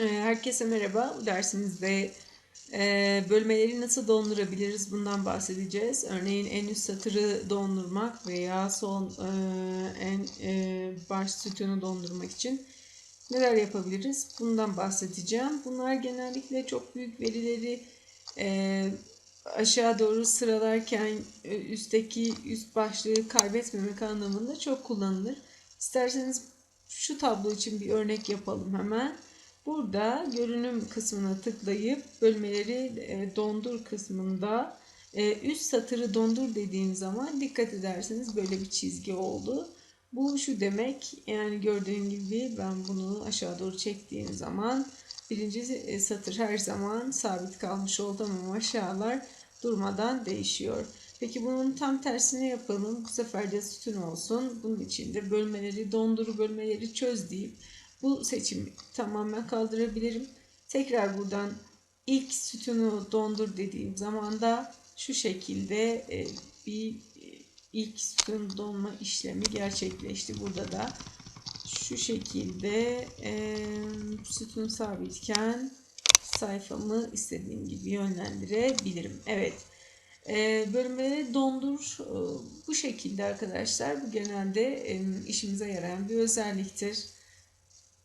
Ee, Herkese merhaba. Bu dersimizde e, bölmeleri nasıl dondurabiliriz bundan bahsedeceğiz. Örneğin en üst satırı dondurmak veya son e, en e, baş sütunu dondurmak için neler yapabiliriz bundan bahsedeceğim. Bunlar genellikle çok büyük verileri aşağı doğru sıralarken üstteki üst başlığı kaybetmemek anlamında çok kullanılır. İsterseniz şu tablo için bir örnek yapalım hemen. Burada görünüm kısmına tıklayıp bölmeleri e, dondur kısmında e, üst satırı dondur dediğim zaman dikkat ederseniz böyle bir çizgi oldu. Bu şu demek yani gördüğün gibi ben bunu aşağı doğru çektiğim zaman birinci e, satır her zaman sabit kalmış oldu ama aşağılar durmadan değişiyor. Peki bunun tam tersini yapalım. Bu sefer de sütun olsun. Bunun için de bölmeleri dondur, bölmeleri çöz deyip bu seçimi tamamen kaldırabilirim. Tekrar buradan ilk sütunu dondur dediğim zaman da şu şekilde e, bir ilk sütun donma işlemi gerçekleşti. Burada da şu şekilde e, sütun sabitken sayfamı istediğim gibi yönlendirebilirim. Evet. E, bölümleri dondur e, bu şekilde arkadaşlar. Bu genelde e, işimize yarayan bir özelliktir.